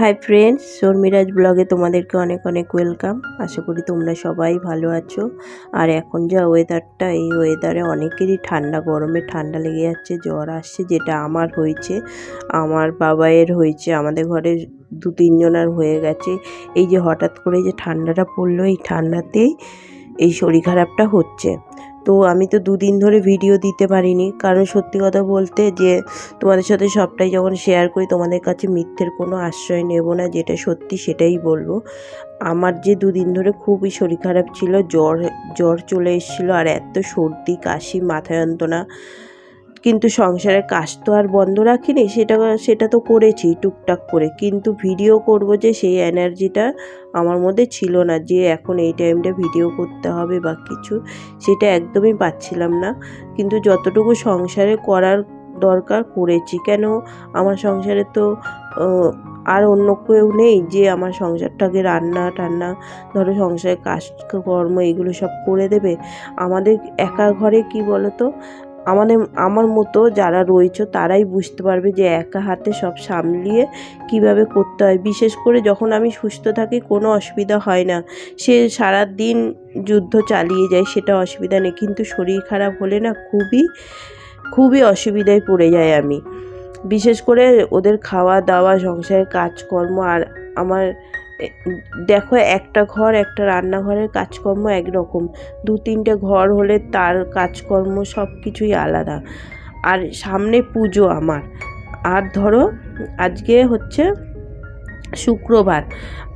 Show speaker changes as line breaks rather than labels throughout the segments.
Hi friends শর্মিরাজ ব্লগে তোমাদেরকে অনেক অনেক ওয়েলকাম আশা করি তোমরা সবাই ভালো আছো। আর এখন যা ওয়েদারটা এই ওয়েদারে অনেকেরই ঠান্ডা, গরমে ঠান্ডা লেগে যাচ্ছে, জ্বর আসছে, যেটা আমার হয়েছে। আমার বাবায়ের হয়েছে, আমাদের ঘরে দু তিনজনের হয়ে গেছে। এই যে হঠাৎ করে যে ঠান্ডাটা পড়ল, এই ঠান্ডাতেই এই শরীর খারাপটা হচ্ছে। তো আমি তো দুদিন ধরে ভিডিও দিতে পারিনি। কারণ সত্যি কথা বলতে যে, তোমাদের সাথে সবটাই যখন শেয়ার করি, তোমাদের কাছে মিথ্যের কোনো আশ্রয় নেব না, যেটা সত্যি সেটাই বলব। আমার যে দুদিন ধরে খুবই শরীর খারাপ ছিল, জ্বর জ্বর চলে এসেছিল, আর এত সর্দি, কাশি, মাথা যন্ত্রণা কিন্তু সংসারের কাজ তো আর বন্ধ রাখিনি, সেটা সেটা তো করেছি টুকটাক করে। কিন্তু ভিডিও করব যে সেই এনার্জিটা আমার মধ্যে ছিল না, যে এখন এই টাইমটা ভিডিও করতে হবে বা কিছু, সেটা একদমই পাচ্ছিলাম না। কিন্তু যতটুকু সংসারে করার দরকার করেছি, কেন আমার সংসারে তো আর অন্য কেউ নেই যে আমার সংসারটাকে রান্না টান্না, ধরো সংসারে কাজকর্ম এগুলো সব করে দেবে। আমাদের একা ঘরে কি বলো তো আমাদের, আমার মতো যারা রয়েছে তারাই বুঝতে পারবে যে একা হাতে সব সামলিয়ে কীভাবে করতে হয়। বিশেষ করে যখন আমি সুস্থ থাকি কোনো অসুবিধা হয় না। সে সারা দিন যুদ্ধ চালিয়ে যায় সেটা অসুবিধা নেই। কিন্তু শরীর খারাপ হলে না খুবই খুবই অসুবিধায় পড়ে যায় আমি। বিশেষ করে ওদের খাওয়া দাওয়া সংসারের কাজকর্ম আর আমার দেখো, একটা ঘর, একটা রান্নাঘরের কাজকর্ম একরকম। দু তিনটে ঘর হলে তার কাজকর্ম সব কিছুই আলাদা। আর সামনে পুজো আমার। আর ধরো, আজকে হচ্ছে শুক্রবার।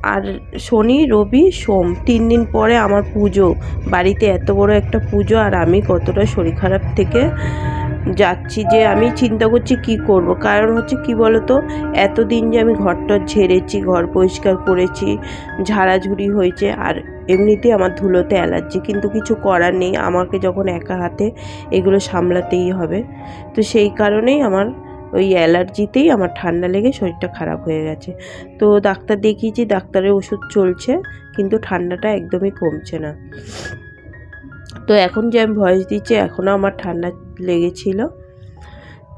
আর শনি, রবি, সোম, তিন দিন পরে আমার পুজো। বাড়িতে এত বড় একটা পুজো আর আমি কতটা শরীর খারাপ থেকে যাচ্ছি যে আমি চিন্তা করছি কি করব। কারণ হচ্ছে কি বলতো? এতদিন যে আমি ঘরটা ঝেড়েছি, ঘর পরিষ্কার করেছি, ঝাড়াঝুড়ি হয়েছে আর এমনিতেই আমার ধুলোতে অ্যালার্জি, কিন্তু কিছু করার নেই। আমাকে যখন একা হাতে এগুলো সামলাতেই হবে। তো সেই কারণেই আমার ওই অ্যালার্জিতেই আমার ঠান্ডা লেগে শরীরটা খারাপ হয়ে গেছে। তো ডাক্তার দেখিয়েছি, ডাক্তারের ওষুধ চলছে, কিন্তু ঠান্ডাটা একদমই কমছে না। তো এখন যে আমি ভয়েস দিচ্ছি, এখনও আমার ঠান্ডা লেগেছিল।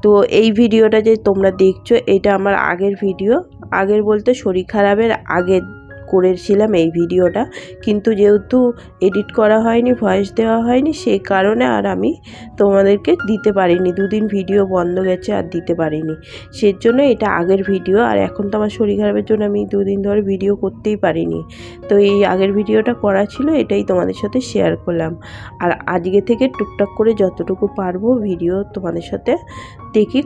তো এই ভিডিওটা যে তোমরা দেখছ, এটা আমার আগের ভিডিও। আগের বলতে শরীর খারাপের আগের করেছিলাম এই ভিডিওটা। কিন্তু যেহেতু এডিট করা হয়নি, ভয়েস দেওয়া হয়নি সেই কারণে আর আমি তোমাদেরকে দিতে পারিনি। দুদিন ভিডিও বন্ধ গেছে আর দিতে পারিনি। সের জন্য এটা আগের ভিডিও, আর এখন তো আমার শরীর খারাপের জন্য আমি দুদিন ধরে ভিডিও করতেই পারিনি। তো এই আগের ভিডিওটা করা ছিল, এটাই তোমাদের সাথে শেয়ার করলাম। আর আজকে থেকে টুকটাক করে যতটুকু পারব ভিডিও তোমাদের সাথে দেখি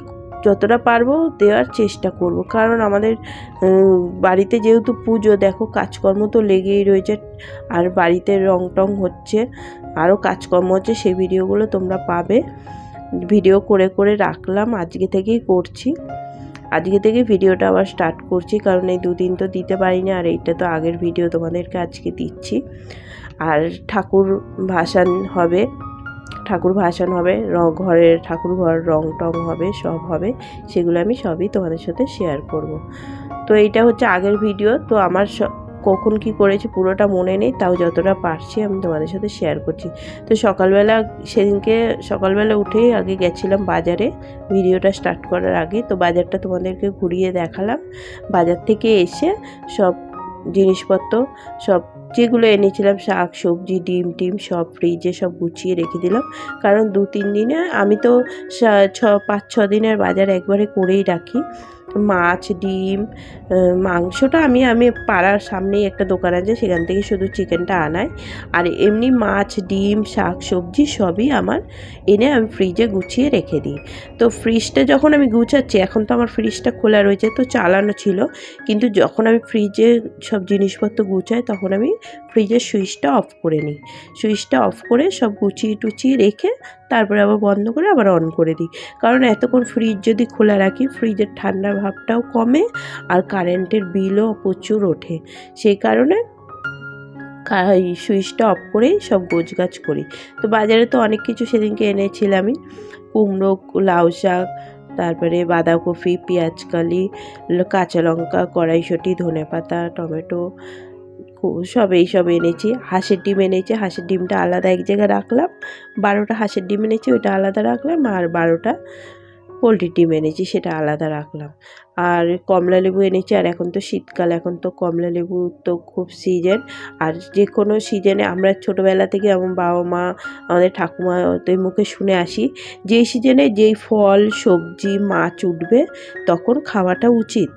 যতটা পারব দেওয়ার চেষ্টা করব। কারণ আমাদের বাড়িতে যেহেতু পুজো, দেখো কাজকর্ম তো লেগেই রয়েছে আর বাড়িতে রং টং হচ্ছে, আরও কাজকর্ম হচ্ছে সেই ভিডিওগুলো তোমরা পাবে। ভিডিও করে করে রাখলাম, আজকে থেকেই করছি। আজকে থেকে ভিডিওটা আবার স্টার্ট করছি, কারণ এই দুদিন তো দিতে পারিনি, আর এইটা তো আগের ভিডিও তোমাদেরকে আজকে দিচ্ছি। আর ঠাকুর ভাসান হবে ঠাকুর ভাসান হবে, রং ঘরের ঠাকুর ঘর, রং টং হবে, সব হবে, সেগুলো আমি সবই তোমাদের সাথে শেয়ার করব। তো এইটা হচ্ছে আগের ভিডিও তো আমার কখন কি করেছি পুরোটা মনে নেই, তাও যতটা পারছি আমি তোমাদের সাথে শেয়ার করছি। তো সকালবেলা, সেদিনকে সকালবেলা উঠেই আগে গেছিলাম বাজারে ভিডিওটা স্টার্ট করার আগে, তো বাজারটা তোমাদেরকে ঘুরিয়ে দেখালাম। বাজার থেকে এসে সব জিনিসপত্র, সব যেগুলো এনেছিলাম, শাক, সবজি, ডিম, টিম, সব ফ্রিজে সব গুছিয়ে রেখে দিলাম। কারণ দু তিন দিনে আমি তো ছ, পাঁচ, ছ দিনের বাজার একবারে করেই রাখি। মাছ, ডিম মাংসটা আমি আমি পাড়ার সামনেই একটা দোকান আছে, সেখান থেকে শুধু চিকেনটা আনাই। আর এমনি মাছ, ডিম, শাক, সবজি সবই আমার এনে আমি ফ্রিজে গুছিয়ে রেখে দিই। তো ফ্রিজটা যখন আমি গুছাচ্ছি, এখন তো আমার ফ্রিজটা খোলা রয়েছে, তো চালানো ছিল। কিন্তু যখন আমি ফ্রিজে সব জিনিসপত্র গুছাই, তখন আমি ফ্রিজের সুইচটা অফ করে নিই। সুইচটা অফ করে সব গুছিয়ে টুচিয়ে রেখে তারপরে আবার বন্ধ করে আবার অন করে দিই। কারণ এতক্ষণ ফ্রিজ যদি খোলা রাখি, ফ্রিজের ঠান্ডার ভাবটাও কমে আর কারেন্টের বিলও প্রচুর ওঠে। সেই কারণে সুইচটা অফ করেই সব গোছ গাছ করি। তো বাজারে তো অনেক কিছু সেদিনকে এনেছিলামই। কুমড়ো, লাউ শাক, তারপরে বাঁধাকপি পেঁয়াজকালি কাঁচা লঙ্কা, কড়াইশুঁটি ধনে পাতা টমেটো সব এই সব এনেছি। হাঁসের ডিম এনেছি, হাঁসের ডিমটা আলাদা এক জায়গায় রাখলাম। বারোটা হাঁসের ডিম এনেছি, ওইটা আলাদা রাখলাম আর বারোটা পোলট্রির ডিম এনেছি, সেটা আলাদা রাখলাম। আর কমলা লেবু এনেছি, আর এখন তো শীতকাল, এখন তো কমলা লেবু তো খুব সিজন। আর যে কোনো সিজনে আমরা ছোটোবেলা থেকে আমার বাবা মা, আমাদের ঠাকুমা ওদের মুখে শুনে আসি যেই সিজনে যেই ফল, সবজি, মাছ উঠবে, তখন খাওয়াটা উচিত।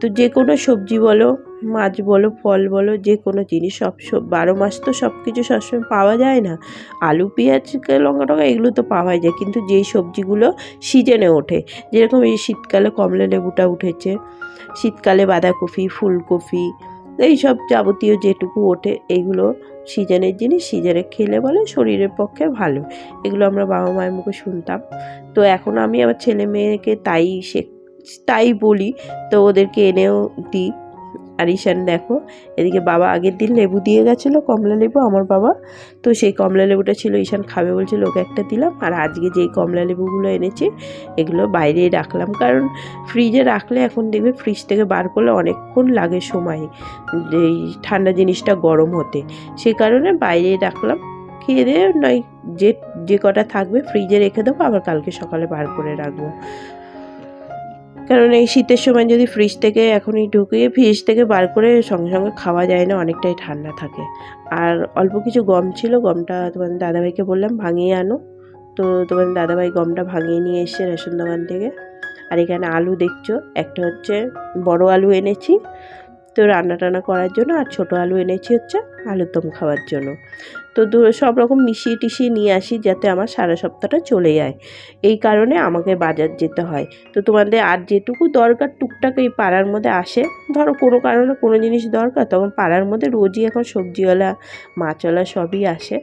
তো যে কোনো সবজি বলো মাছ বলো, ফল বলো, যে কোনো জিনিস, সব সব বারো মাস তো সব কিছু সবসময় পাওয়া যায় না। আলু, পেঁয়াজ লঙ্কা, টঙ্কা, এগুলো তো পাওয়াই যায়। কিন্তু যেই সবজিগুলো সিজনে ওঠে, যেরকম এই শীতকালে কমলা লেবুটা উঠেছে, শীতকালে বাঁধাকপি, ফুলকপি এইসব যাবতীয় যেটুকু ওঠে এইগুলো সিজনের জিনিস, সিজনে খেলে বলে শরীরের পক্ষে ভালো। এগুলো আমরা বাবা মায়ের মুখে শুনতাম। তো এখন আমি আমার ছেলে মেয়েকে তাই শেখ তাই বলি, তো ওদেরকে এনেও দিই। আর ঈশান দেখো, এদিকে বাবা আগের দিন লেবু দিয়ে গেছিল, কমলা লেবু, আমার বাবা। তো সেই কমলা লেবুটা ছিল, ঈশান খাবে বলছিল, ওকে একটা দিলাম। আর আজকে যেই কমলা লেবুগুলো এনেছি, এগুলো বাইরে রাখলাম। কারণ ফ্রিজে রাখলে এখন দেখবে ফ্রিজ থেকে বার করলে অনেকক্ষণ লাগে সময়, এই ঠান্ডা জিনিসটা গরম হতে। সেই কারণে বাইরে রাখলাম, খেয়ে দিয়ে নয়, যে যে কটা থাকবে ফ্রিজে রেখে দেবো, আবার কালকে সকালে বার করে রাখব। কারণ এই শীতের সময় যদি ফ্রিজ থেকে এখনই ঢুকিয়ে ফ্রিজ থেকে বার করে সঙ্গে সঙ্গে খাওয়া যায় না, অনেকটাই ঠান্ডা থাকে। আর অল্প কিছু গম ছিল, গমটা তোমার দাদাভাইকে বললাম, ভাঙিয়ে আনো। তো তোমার দাদাভাই গমটা ভাঙিয়ে নিয়ে এসছে রেশন দোকান থেকে। আর এখানে আলু দেখছ, একটা হচ্ছে বড় আলু এনেছি। তো রান্না টান্না করার জন্য আর ছোটো আলু এনেছি হচ্ছে আলুর দম খাওয়ার জন্য। তো সব রকম মিশিয়ে টিশিয়ে নিয়ে আসি যাতে আমার সারা সপ্তাহটা চলে যায়। এই কারণে আমাকে বাজার যেতে হয়। তো তোমাদের আর যেটুকু দরকার টুকটাক এই পাড়ার মধ্যে আসে। ধরো কোনো কারণে কোনো জিনিস দরকার তখন পাড়ার মধ্যে রোজই এখন সবজিওয়ালা, মাছওয়ালা সবই আসে।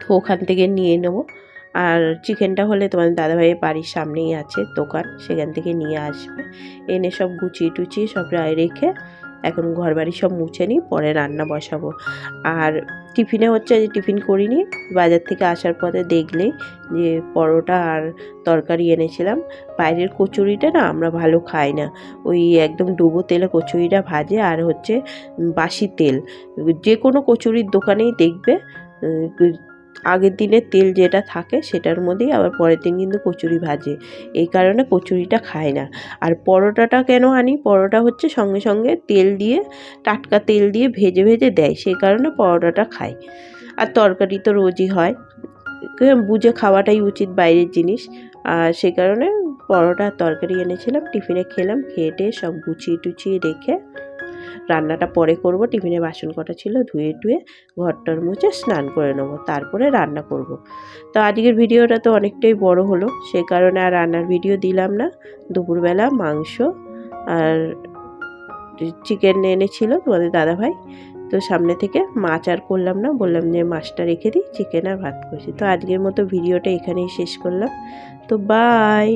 তো ওখান থেকে নিয়ে নেব। আর চিকেনটা হলে তোমাদের দাদাভাইয়ের বাড়ির সামনেই আছে দোকান, সেখান থেকে নিয়ে আসবে। এনে সব গুছিয়ে টুচিয়ে সব রেখে এখন ঘর বাড়ি সব মুছে নিই, পরে রান্না বসাবো। আর টিফিনে হচ্ছে যে টিফিন করিনি, বাজার থেকে আসার পরে দেখলেই যে পরোটা আর তরকারি এনেছিলাম। বাইরের কচুরিটা না আমরা ভালো খাই না। ওই একদম ডুবো তেলে কচুরিটা ভাজে আর হচ্ছে বাসি তেল। যে কোনো কচুরির দোকানেই দেখবে আগের দিনের তেল যেটা থাকে সেটার মধ্যেই আবার পরের দিন কিন্তু কচুরি ভাজে। এই কারণে কচুরিটা খায় না। আর পরোটাটা কেন আনি? পরোটা হচ্ছে সঙ্গে সঙ্গে তেল দিয়ে, টাটকা তেল দিয়ে ভেজে ভেজে দেয়, সেই কারণে পরোটাটা খায়। আর তরকারি তো রোজই হয়। বুঝে খাওয়াটাই উচিত বাইরের জিনিস। আর সে কারণে পরোটা তরকারি এনেছিলাম, টিফিনে খেলাম, খেয়ে সব গুছিয়ে টুচিয়ে রেখে রান্নাটা পরে করব টিফিনে বাসন কটা ছিল ধুয়ে টুয়ে ঘরটার মুছে স্নান করে নেব, তারপরে রান্না করব। তো আজকের ভিডিওটা তো অনেকটাই বড় হলো, সে কারণে আর রান্নার ভিডিও দিলাম না। দুপুরবেলা মাংস আর চিকেন এনেছিল তোমাদের দাদাভাই, তো সামনে থেকে মাছ আর করলাম না, বললাম যে মাছটা রেখে দিই, চিকেন আর ভাত করছি তো আজকের মতো ভিডিওটা এখানেই শেষ করলাম। তো বাই